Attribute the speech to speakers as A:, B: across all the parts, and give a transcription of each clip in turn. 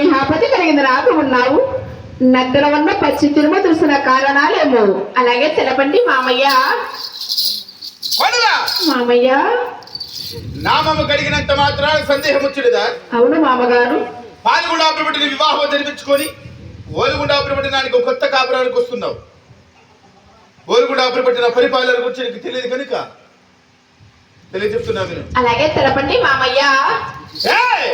A: ఆపద కలిగింది నాకు ఉన్నావు. నగ్గర ఉన్న పచ్చి తిరుమ చూసిన కారణాలేమో. అలాగే తెలపండి మామయ్య. మామయ్య.
B: నామము కడిగినంత మాత్రాన సందేహం వచ్చినదా
A: అవును మామగారు.
B: పాల్గొండ ఆపరబట్టిన వివాహం జరిపించుకొని ఓలుగుండ ఒక కొత్త కాపురానికి వస్తున్నావు. ఓలుగుండ ఆపరబట్టిన పరిపాలన గురించి నీకు తెలియదు కనుక తెలియజెప్తున్నా నేను.
A: అలాగే తెలపండి మామయ్య.
B: ఏయ్!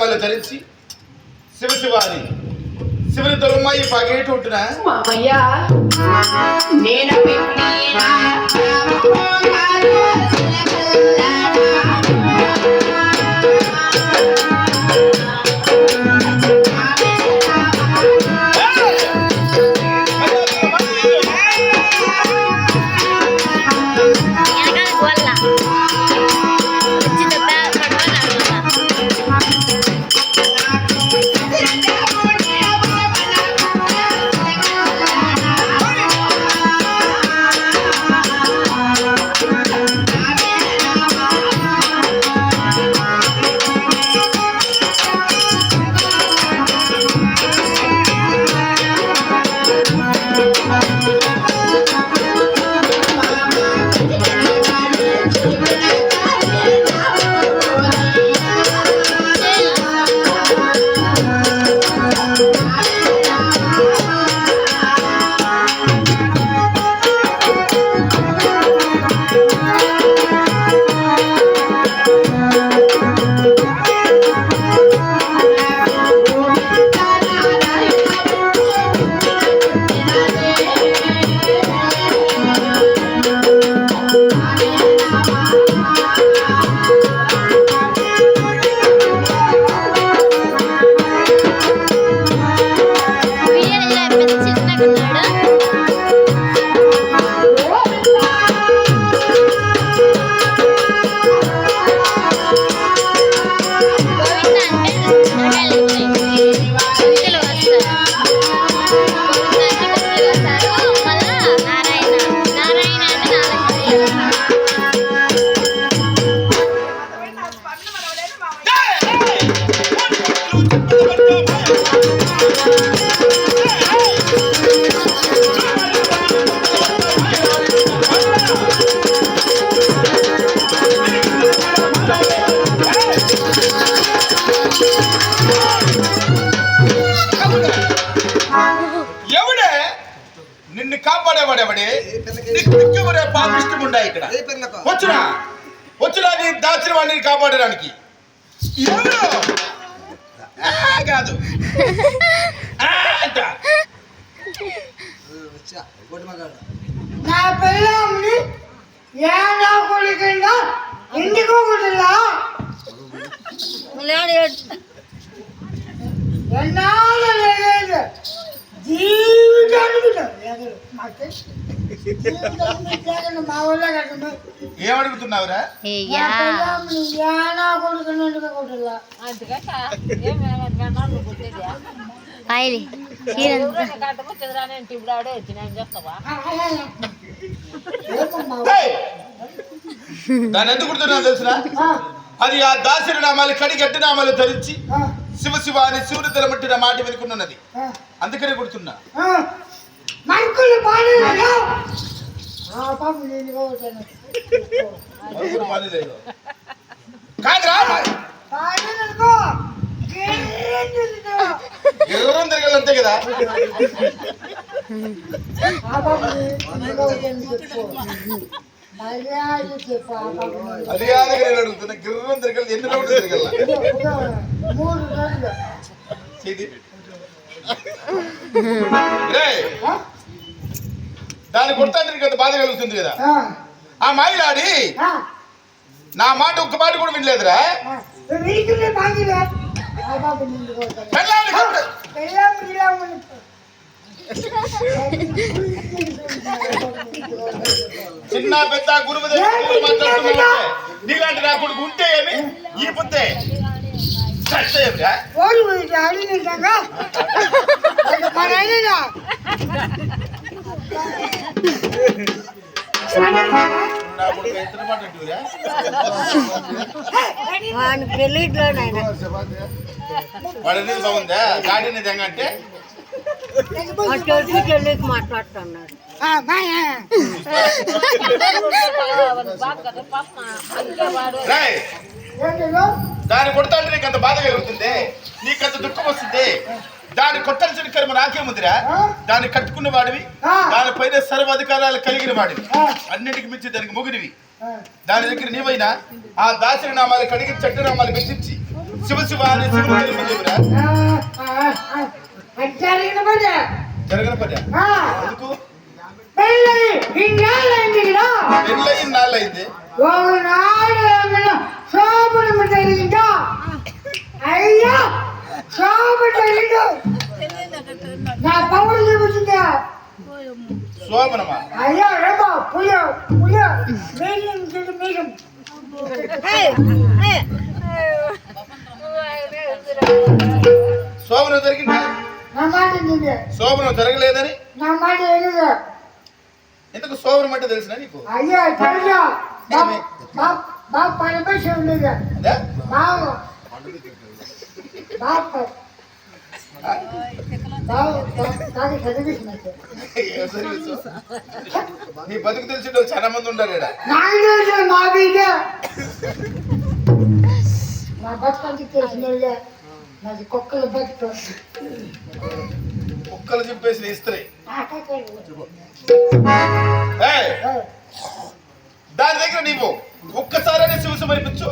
B: అడ్డనామాలు ధరించి శివ శివాని శివుని తొలమ్మాయి పగేటు ఉంటున్నా.
A: మామయ్య నేను
B: నీకు దిక్కుమరే పాపిష్టముండా ఇక్కడ? వచ్చురా. వచ్చురా నీ దాచిన వాడిని కాపాడడానికి. కాదు. అంట.
C: నా పిల్లల్ని ఏ నా ఎన్నాళ్ళు లేదు. జీవితానికి మాకు
B: ఏమడుగుతున్నావురా?
C: నా
D: ఏయ్యా
C: పిల్లల్ని ఏ నా కొడుకుని ఇంటికి ఒకటిలా
D: కాయలి చీరంతా
B: ఏయ్! దాన్ని ఎందుకు కుడుతున్నావు తెలుసునా అది ఆ దాసిరి నామాలు కడిగి అడ్డు నామాలు ధరించి శివ శివ అని శివుని తెలమట్టిన మాట వినుకున్నది అందుకనే కుడుతున్నా.
C: మనుకులు బాగా ఆ పాప నేను ఒకటాను
B: మనుషులు పని లేదు. కాదురా తిరగాలి అంతే కదా? అది కాదు నేను అడుగుతున్నా. గిర్రం తిరగాలి ఎన్ని రౌండ్లు తిరగాల
C: మూడు రోజులు
B: దాన్ని కొడతాను నీకు అంత బాధ కలుగుతుంది కదా
C: ఆ,
B: ఆ మాయిలాడి
C: ఆ,
B: నా మాట ఒక్క మాట కూడా వినలేదురా
C: ఆ. వీటిని బాగిలే. ఆ బాబు నిన్ను కొడతాడు.
B: పెళ్ళాన్ని కొట్టు.
C: పెళ్ళాం గిళ్ళాం అని.
B: చిన్న పెద్ద గురువు దగ్గర కూర్చొని మాట్లాడుతున్నావు నీలాంటి నా కొడుకు ఉంటే ఏమి ఈ పుత్తే చస్తే ఏమిరా?
C: ఓడి పోయి ఆడి నిజంగా మరి అయినా
B: నా కొడుకు ఎంత మాట అంటురా?
C: వాడిని పెళ్ళిట్లోనైనా
B: వాడు అనేది బాగుందా గాడి నిజంగా అంటే
C: చోటుకి చెల్లికి మాట్లాడుతున్నాడు
B: రాయ్ దాన్ని కొడతాంటే నీకు అంత బాధ కలుగుతుంది? నీకు అంత దుఃఖం వస్తుంది? దాన్ని కొట్టాల్సిన కర్మ నాకేముందిరా దాన్ని కట్టుకున్న వాడివి. దానిపైన సర్వ అధికారాలు కలిగిన వాడివి. అన్నిటికి మించి దానికి మొగుడివి. దాని దగ్గర నీవైనా ఆ దాసిన నామాలు కడిగి చెట్టు నామాలు వెచ్చించి శివ శివ అని
C: జరిగిన
B: జరగని ఎందుకు?
C: పెళ్ళి ఇన్నాళ్ళైంది. కదా
B: పెళ్ళయి నాళ్ళైంది
C: ఒకనాడు ఏమైనా శోభనం తగిలిందా అయ్యా శోభ తగిలిండు నా పవర్ చూపుతుందా
B: శోభనమా
C: అయ్యా రేపా పుయ్య పుయ్య మీడియం చెడు మీడియం
B: శోభనం జరిగింది
C: నా మాట నిందే
B: శోభనం జరగలేదని
C: నా మాట ఎనుగు
B: ఎందుకు శోభనం అంటే తెలిసిన నీకు
C: అయ్యా తెలుసా బాప్ బాప్ పరమేశ్వరం లేదా
B: అదే?
C: బావ బాప్ బావ కాదు చదివిస్తున్నట్టు
B: ఏ సర్వీసు? నీ బతుకు వాళ్ళు చాలా మంది
C: తెలుసు బిడ్డ నా బతుకంటే తెలిసిన నాది కుక్కల బతుకు.
B: కుక్కలు చింపేసిన ఇస్త్రీ. దాని దగ్గర నీవు ఒక్కసారైనా శివ సమర్పించు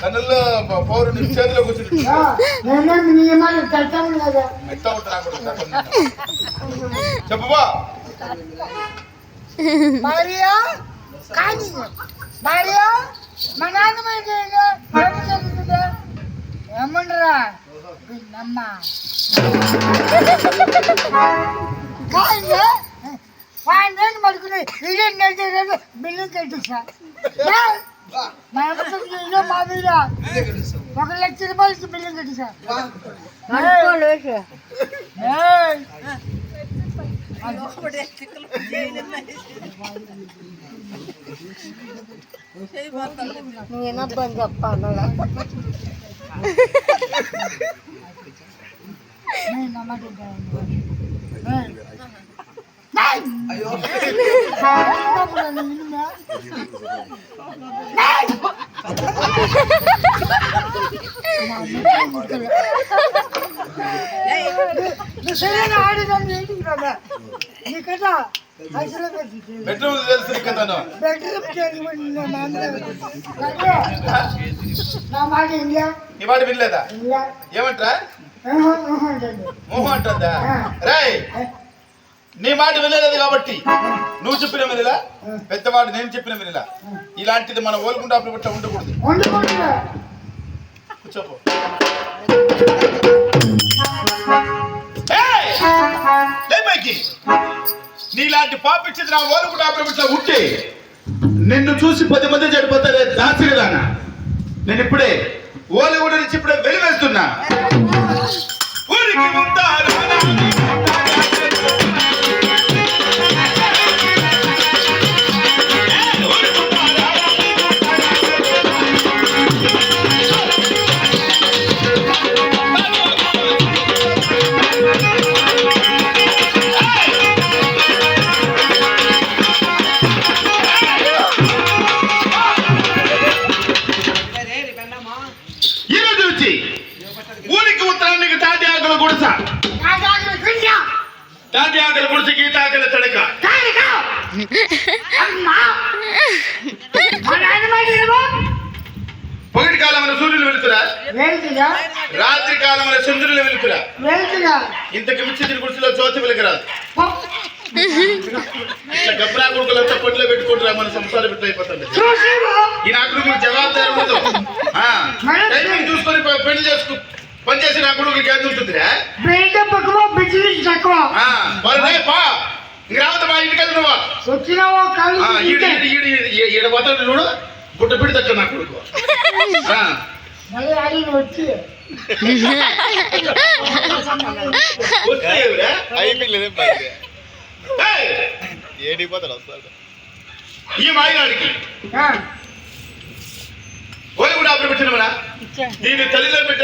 B: కన్నుల్లో పౌరు నీ చేతిలో కూర్చుని ఉంటా చెప్పబా
C: భార్య కానీ భార్య మా నాన్నమ్మ ఏమి జరుగుతుందా ఏమంటారా నమ్మ కానీ నేను పడుకుని ఇదే నెల బిల్డింగ్ కట్టిస్తా మా అమ్మతో ఇదే మా మీద ఒక లక్ష రూపాయలకి బిల్డింగ్ కట్టిస్తా ఏయ్. నువ్వు వినొద్దని చెప్పాను సరైన ఆడదాన్ని ఏంటికి రాదా నీ కదా అసలు
B: బెడ్రూమ్ తెలుసు నీకు తను
C: బెడ్రూమ్ నా మాట ఇండియా
B: నీ మాట వినలేదా? ఏమంటారా? మోహం అంటుందా? రాయ్ నీ మాట వినలేదు కాబట్టి నువ్వు చెప్పిన వినలా? పెద్దవాడు నేను చెప్పిన వినలా? ఇలాంటిది మనం ఓల్గుండా పట్ల ఉండకూడదు. కూర్చోపో. Hey! లే పైకి. నీలాంటి పాపిచ్చింది నా ఓరుకు నా ప్రభుత్వం ఉంటే నిన్ను చూసి పది మంది చెడిపోతారే దాసిరిదానా నేను ఇప్పుడే ఓలుగుండ నుంచి ఇప్పుడే వెలివేస్తున్నా. ఊరికి ఉంటారు చంద్రులు వెలుతురా?
C: వెళ్తుందా
B: ఇంతకు మించి తిని గుడిసిలో జ్యోతి వెలుగురాదు ఇట్లా గబ్బరా కొడుకులంతా పొట్టిలో పెట్టుకుంటారా మన సంసారం బిడ్డ అయిపోతుంది. ఈ నాకు జవాబుదారి ఉండదు. టైమింగ్ చూసుకొని పెళ్ళి చేసుకు పని చేసి నా కొడుకులకి ఎంత ఉంటుందిరా? రావద్దు మా ఇంటికి ఈడు పోతాడు చూడు. గుట్ట పిడి తక్క నా కొడుకు. ఆ,
C: మళ్ళీ అది వచ్చి
B: వస్తేవురా?
E: అయిపోయింది పైకి
B: ఏయ్,
E: ఏడిపోతాడు వస్తాడు
B: ఈ మాయనాడికి
C: ఆ,
B: కోయి కూడా అప్పుడు పెట్టినవరా
C: ఇచ్చాను
B: దీని తల్లిలో పెట్టారు